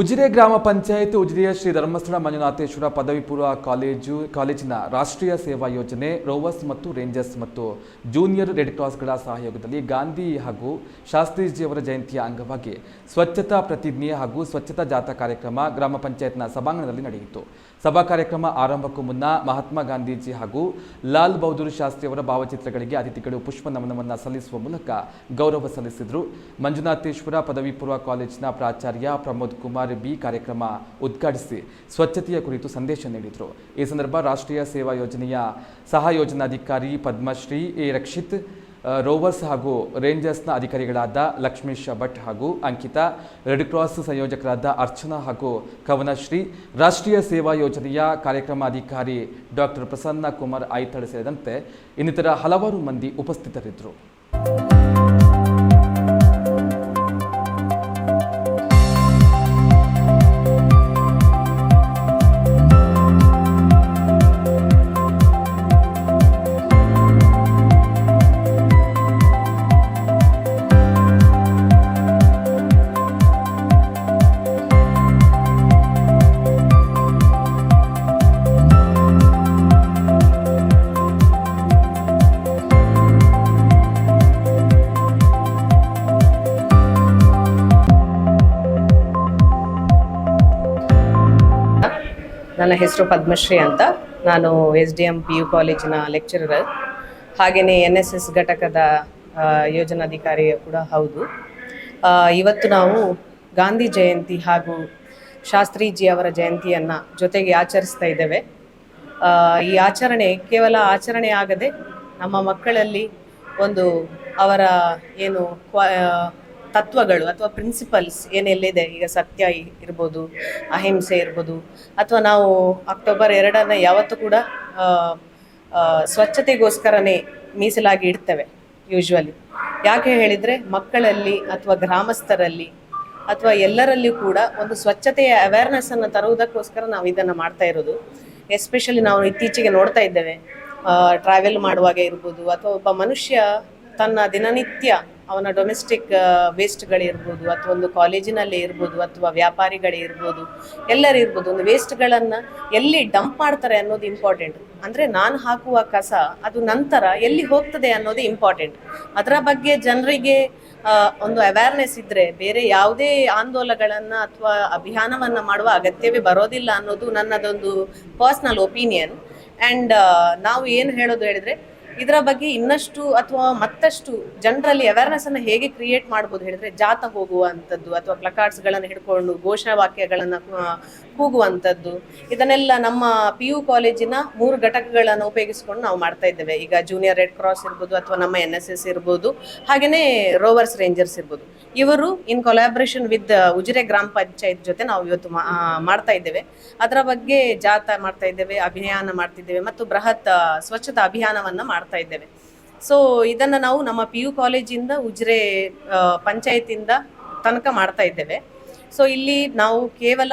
ಉಜಿರೆ ಗ್ರಾಮ ಪಂಚಾಯತ್ ಉಜಿರೆಯ ಶ್ರೀ ಧರ್ಮಸ್ಥಳ ಮಂಜುನಾಥೇಶ್ವರ ಪದವಿ ಪೂರ್ವ ಕಾಲೇಜು, ಕಾಲೇಜಿನ ರಾಷ್ಟ್ರೀಯ ಸೇವಾ ಯೋಜನೆ, ರೋವರ್ಸ್ ಮತ್ತು ರೇಂಜರ್ಸ್ ಮತ್ತು ಜೂನಿಯರ್ ರೆಡ್ ಕ್ರಾಸ್ಗಳ ಸಹಯೋಗದಲ್ಲಿ ಗಾಂಧಿ ಹಾಗೂ ಶಾಸ್ತ್ರೀಜಿಯವರ ಜಯಂತಿಯ ಅಂಗವಾಗಿ ಸ್ವಚ್ಛತಾ ಪ್ರತಿಜ್ಞೆ ಹಾಗೂ ಸ್ವಚ್ಛತಾ ಜಾಥಾ ಕಾರ್ಯಕ್ರಮ ಗ್ರಾಮ ಪಂಚಾಯತ್ನ ಸಭಾಂಗಣದಲ್ಲಿ ನಡೆಯಿತು. ಸಭಾ ಕಾರ್ಯಕ್ರಮ ಆರಂಭಕ್ಕೂ ಮುನ್ನ ಮಹಾತ್ಮ ಗಾಂಧೀಜಿ ಹಾಗೂ ಲಾಲ್ ಬಹದ್ದೂರ್ ಶಾಸ್ತ್ರಿಯವರ ಭಾವಚಿತ್ರಗಳಿಗೆ ಅತಿಥಿಗಳು ಪುಷ್ಪ ನಮನವನ್ನು ಸಲ್ಲಿಸುವ ಮೂಲಕ ಗೌರವ ಸಲ್ಲಿಸಿದರು. ಮಂಜುನಾಥೇಶ್ವರ ಪದವಿ ಪೂರ್ವ ಕಾಲೇಜಿನ ಪ್ರಾಚಾರ್ಯ ಪ್ರಮೋದ್ ಕುಮಾರ್ ಬಿ ಕಾರ್ಯಕ್ರಮ ಉದ್ಘಾಟಿಸಿ ಸ್ವಚ್ಛತೆಯ ಕುರಿತು ಸಂದೇಶ ನೀಡಿದರು. ಈ ಸಂದರ್ಭ ರಾಷ್ಟ್ರೀಯ ಸೇವಾ ಯೋಜನೆಯ ಸಹ ಯೋಜನಾಧಿಕಾರಿ ಪದ್ಮಶ್ರೀ ಎ ರಕ್ಷಿತ್ ರೋವರ್ಸ್ ಹಾಗೂ ರೇಂಜರ್ಸ್ನ ಅಧಿಕಾರಿಗಳಾದ ಲಕ್ಷ್ಮೀಶ್ ಭಟ್ ಹಾಗೂ ಅಂಕಿತಾ, ರೆಡ್ ಕ್ರಾಸ್ ಸಂಯೋಜಕರಾದ ಅರ್ಚನಾ ಹಾಗೂ ಕವನಶ್ರೀ, ರಾಷ್ಟ್ರೀಯ ಸೇವಾ ಯೋಜನೆಯ ಕಾರ್ಯಕ್ರಮಾಧಿಕಾರಿ ಡಾಕ್ಟರ್ ಪ್ರಸನ್ನ ಕುಮಾರ್ ಐತಳ್ ಸೇರಿದಂತೆ ಇನ್ನಿತರ ಹಲವಾರು ಮಂದಿ ಉಪಸ್ಥಿತರಿದ್ದರು. ನನ್ನ ಹೆಸರು ಪದ್ಮಶ್ರೀ ಅಂತ. ನಾನು S D M P U ಕಾಲೇಜಿನ ಲೆಕ್ಚರರ್. ಹಾಗೆಯೇ ಎನ್ ಎಸ್ ಎಸ್ ಘಟಕದ ಯೋಜನಾಧಿಕಾರಿ ಕೂಡ ಹೌದು. ಇವತ್ತು ನಾವು ಗಾಂಧಿ ಜಯಂತಿ ಹಾಗೂ ಶಾಸ್ತ್ರೀಜಿ ಅವರ ಜಯಂತಿಯನ್ನು ಜೊತೆಗೆ ಆಚರಿಸ್ತಾ ಇದ್ದೇವೆ. ಈ ಆಚರಣೆ ಕೇವಲ ಆಚರಣೆ ಆಗದೆ ನಮ್ಮ ಮಕ್ಕಳಲ್ಲಿ ಒಂದು ಅವರ ಏನು ಕ್ವಾ ತತ್ವಗಳು ಅಥವಾ ಪ್ರಿನ್ಸಿಪಲ್ಸ್ ಏನೆಲ್ಲಿದೆ ಈಗ ಸತ್ಯ ಇರ್ಬೋದು, ಅಹಿಂಸೆ ಇರ್ಬೋದು, ಅಥವಾ ನಾವು ಅಕ್ಟೋಬರ್ ಎರಡನ್ನ ಯಾವತ್ತೂ ಕೂಡ ಸ್ವಚ್ಛತೆಗೋಸ್ಕರನೇ ಮೀಸಲಾಗಿ ಇಡ್ತೇವೆ ಯೂಶ್ವಲಿ ಯಾಕೆ ಹೇಳಿದರೆ ಮಕ್ಕಳಲ್ಲಿ ಅಥವಾ ಗ್ರಾಮಸ್ಥರಲ್ಲಿ ಅಥವಾ ಎಲ್ಲರಲ್ಲಿಯೂ ಕೂಡ ಒಂದು ಸ್ವಚ್ಛತೆಯ ಅವೇರ್ನೆಸ್ಸನ್ನು ತರುವುದಕ್ಕೋಸ್ಕರ ನಾವು ಇದನ್ನು ಮಾಡ್ತಾ ಇರೋದು. ಎಸ್ಪೆಷಲಿ ನಾವು ಇತ್ತೀಚೆಗೆ ನೋಡ್ತಾ ಇದ್ದೇವೆ ಟ್ರಾವೆಲ್ ಮಾಡುವಾಗ ಇರ್ಬೋದು, ಅಥವಾ ಒಬ್ಬ ಮನುಷ್ಯ ತನ್ನ ದಿನನಿತ್ಯ ಅವನ ಡೊಮೆಸ್ಟಿಕ್ ವೇಸ್ಟ್ಗಳಿರ್ಬೋದು ಅಥವಾ ಒಂದು ಕಾಲೇಜಿನಲ್ಲಿ ಇರ್ಬೋದು ಅಥವಾ ವ್ಯಾಪಾರಿಗಳೇ ಇರ್ಬೋದು ಎಲ್ಲರೂ ಇರ್ಬೋದು, ಒಂದು ವೇಸ್ಟ್ಗಳನ್ನು ಎಲ್ಲಿ ಡಂಪ್ ಮಾಡ್ತಾರೆ ಅನ್ನೋದು ಇಂಪಾರ್ಟೆಂಟ್ ಅಂದರೆ ನಾನು ಹಾಕುವ ಕಸ ಅದು ನಂತರ ಎಲ್ಲಿ ಹೋಗ್ತದೆ ಅನ್ನೋದು ಇಂಪಾರ್ಟೆಂಟ್ ಅದರ ಬಗ್ಗೆ ಜನರಿಗೆ ಒಂದು ಅವೇರ್ನೆಸ್ ಇದ್ದರೆ ಬೇರೆ ಯಾವುದೇ ಆಂದೋಲನಗಳನ್ನು ಅಥವಾ ಅಭಿಯಾನವನ್ನು ಮಾಡುವ ಅಗತ್ಯವೇ ಬರೋದಿಲ್ಲ ಅನ್ನೋದು ನನ್ನದೊಂದು ಪರ್ಸ್ನಲ್ ಒಪಿನಿಯನ್ ಆ್ಯಂಡ್ ನಾವು ಏನು ಹೇಳೋದು ಹೇಳಿದರೆ ಇದರ ಬಗ್ಗೆ ಇನ್ನಷ್ಟು ಅಥವಾ ಮತ್ತಷ್ಟು ಜನರಲ್ಲಿ ಅವೇರ್ನೆಸ್ ಅನ್ನು ಹೇಗೆ ಕ್ರಿಯೇಟ್ ಮಾಡಬಹುದು ಹೇಳಿದ್ರೆ ಜಾತ ಹೋಗುವಂತದ್ದು ಅಥವಾ ಪ್ಲಕಾರ್ಡ್ಸ್ಗಳನ್ನು ಹಿಡ್ಕೊಂಡು ಘೋಷವಾಕ್ಯಗಳನ್ನು ಕೂಗುವಂತದ್ದು ಇದನ್ನೆಲ್ಲ ನಮ್ಮ ಪಿ ಯು ಕಾಲೇಜಿನ ಮೂರು ಘಟಕಗಳನ್ನು ಉಪಯೋಗಿಸಿಕೊಂಡು ನಾವು ಮಾಡ್ತಾ ಇದ್ದೇವೆ. ಈಗ ಜೂನಿಯರ್ ರೆಡ್ ಕ್ರಾಸ್ ಇರ್ಬೋದು ಅಥವಾ ನಮ್ಮ ಎನ್ ಎಸ್ ಎಸ್ ಇರ್ಬೋದು ಹಾಗೆಯೇ ರೋವರ್ಸ್ ರೇಂಜರ್ಸ್ ಇರ್ಬೋದು. ಇವರು ಇನ್ ಕೊಲಾಬ್ರೇಷನ್ ವಿತ್ ಉಜಿರೆ ಗ್ರಾಮ ಪಂಚಾಯತ್ ಜೊತೆ ನಾವು ಇವತ್ತು ಮಾಡ್ತಾ ಇದ್ದೇವೆ. ಅದರ ಬಗ್ಗೆ ಜಾಥಾ ಮಾಡ್ತಾ ಇದ್ದೇವೆ, ಅಭಿಯಾನ ಮಾಡ್ತಿದ್ದೇವೆ ಮತ್ತು ಬೃಹತ್ ಸ್ವಚ್ಛತಾ ಅಭಿಯಾನವನ್ನು ಮಾಡ್ತಾ ಇದ್ದೇವೆ. ಸೊ ಇದನ್ನು ನಾವು ನಮ್ಮ ಪಿ ಯು ಕಾಲೇಜಿಂದ ಉಜ್ರೆ ಪಂಚಾಯತಿಂದ ತನಕ ಮಾಡ್ತಾ ಇದ್ದೇವೆ. ಸೊ ಇಲ್ಲಿ ನಾವು ಕೇವಲ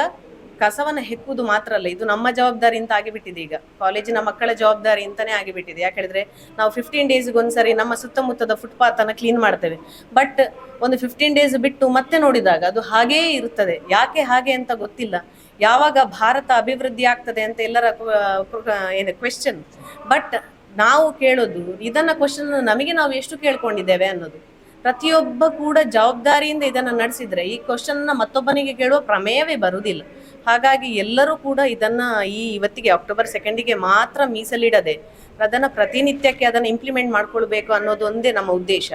ಕಸವನ್ನು ಹೆಕ್ಕುವುದು ಮಾತ್ರ ಅಲ್ಲ, ಇದು ನಮ್ಮ ಜವಾಬ್ದಾರಿ ಅಂತ ಆಗಿಬಿಟ್ಟಿದೆ ಈಗ. ಕಾಲೇಜಿನ ಮಕ್ಕಳ ಜವಾಬ್ದಾರಿ ಅಂತಲೇ ಆಗಿಬಿಟ್ಟಿದೆ. ಯಾಕೆ ಹೇಳಿದ್ರೆ, ನಾವು ಫಿಫ್ಟೀನ್ ಡೇಸ್ಗೆ ಒಂದ್ಸರಿ ನಮ್ಮ ಸುತ್ತಮುತ್ತದ ಫುಟ್ಪಾತನ್ನು ಕ್ಲೀನ್ ಮಾಡ್ತೇವೆ. ಬಟ್ ಒಂದು ಫಿಫ್ಟೀನ್ ಡೇಸ್ ಬಿಟ್ಟು ಮತ್ತೆ ನೋಡಿದಾಗ ಅದು ಹಾಗೇ ಇರುತ್ತದೆ. ಯಾಕೆ ಹಾಗೆ ಅಂತ ಗೊತ್ತಿಲ್ಲ. ಯಾವಾಗ ಭಾರತ ಅಭಿವೃದ್ಧಿ ಆಗ್ತದೆ ಅಂತ ಎಲ್ಲರ ಏನು ಕ್ವೆಶ್ಚನ್ ಬಟ್ ನಾವು ಕೇಳೋದು, ಇದನ್ನ ಕ್ವಶನ್ ನಮಗೆ ನಾವು ಎಷ್ಟು ಕೇಳ್ಕೊಂಡಿದ್ದೇವೆ ಅನ್ನೋದು. ಪ್ರತಿಯೊಬ್ಬ ಕೂಡ ಜವಾಬ್ದಾರಿಯಿಂದ ಇದನ್ನು ನಡೆಸಿದ್ರೆ ಈ ಕ್ವಶನ್ನ ಮತ್ತೊಬ್ಬನಿಗೆ ಕೇಳುವ ಪ್ರಮೇಯವೇ ಬರುವುದಿಲ್ಲ ಹಾಗಾಗಿ ಎಲ್ಲರೂ ಕೂಡ ಇದನ್ನ ಈ ಇವತ್ತಿಗೆ ಅಕ್ಟೋಬರ್ ಸೆಕೆಂಡಿಗೆ ಮಾತ್ರ ಮೀಸಲಿಡದೆ ಅದನ್ನ ಪ್ರತಿನಿತ್ಯಕ್ಕೆ ಅದನ್ನು ಇಂಪ್ಲಿಮೆಂಟ್ ಮಾಡ್ಕೊಳ್ಬೇಕು ಅನ್ನೋದು ಒಂದೇ ನಮ್ಮ ಉದ್ದೇಶ.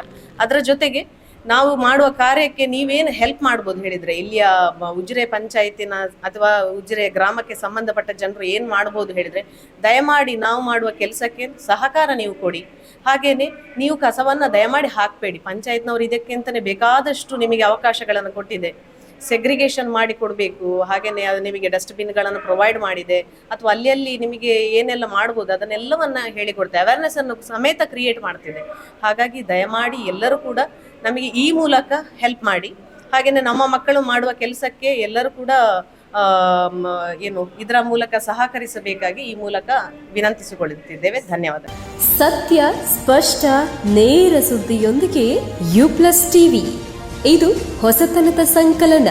ಅದರ ಜೊತೆಗೆ ನಾವು ಮಾಡುವ ಕಾರ್ಯಕ್ಕೆ ನೀವೇನು ಹೆಲ್ಪ್ ಮಾಡ್ಬೋದು ಹೇಳಿದ್ರೆ? ಇಲ್ಲಿಯ ಉಜ್ರೆ ಪಂಚಾಯತಿನ ಅಥವಾ ಉಜಿರೆ ಗ್ರಾಮಕ್ಕೆ ಸಂಬಂಧಪಟ್ಟ ಜನರು ಏನು ಮಾಡ್ಬೋದು ಹೇಳಿದ್ರೆ, ದಯಮಾಡಿ ನಾವು ಮಾಡುವ ಕೆಲಸಕ್ಕೆ ಸಹಕಾರ ನೀವು ಕೊಡಿ. ಹಾಗೆಯೇ ನೀವು ಕಸವನ್ನು ದಯಮಾಡಿ ಹಾಕಬೇಡಿ. ಪಂಚಾಯತ್ನವರು ಇದಕ್ಕೆ ಅಂತಲೇ ಬೇಕಾದಷ್ಟು ನಿಮಗೆ ಅವಕಾಶಗಳನ್ನು ಕೊಟ್ಟಿದೆ. ಸೆಗ್ರಿಗೇಷನ್ ಮಾಡಿ ಕೊಡಬೇಕು. ಹಾಗೆಯೇ ಅದು ನಿಮಗೆ ಡಸ್ಟ್ಬಿನ್ಗಳನ್ನು ಪ್ರೊವೈಡ್ ಮಾಡಿದೆ. ಅಥವಾ ಅಲ್ಲಿ ನಿಮಗೆ ಏನೆಲ್ಲ ಮಾಡ್ಬೋದು, ಅದನ್ನೆಲ್ಲವನ್ನು ಹೇಳಿಕೊಡ್ತೇವೆ ಅವೇರ್ನೆಸ್ ಅನ್ನು ಸಮೇತ ಕ್ರಿಯೇಟ್ ಮಾಡ್ತಿದೆ. ಹಾಗಾಗಿ ದಯಮಾಡಿ ಎಲ್ಲರೂ ಕೂಡ ನಮಗೆ ಈ ಮೂಲಕ ಹೆಲ್ಪ್ ಮಾಡಿ. ಹಾಗೇನೆ ನಮ್ಮ ಮಕ್ಕಳು ಮಾಡುವ ಕೆಲಸಕ್ಕೆ ಎಲ್ಲರೂ ಕೂಡ ಏನು, ಇದರ ಮೂಲಕ ಸಹಕರಿಸಬೇಕಾಗಿ ಈ ಮೂಲಕ ವಿನಂತಿಸಿಕೊಳ್ಳುತ್ತಿದ್ದೇವೆ. ಧನ್ಯವಾದ. ಸತ್ಯ, ಸ್ಪಷ್ಟ, ನೇರ ಸುದ್ದಿಯೊಂದಿಗೆ ಯು ಪ್ಲಸ್ ಟಿವಿ. ಇದು ಹೊಸತನದ ಸಂಕಲನ.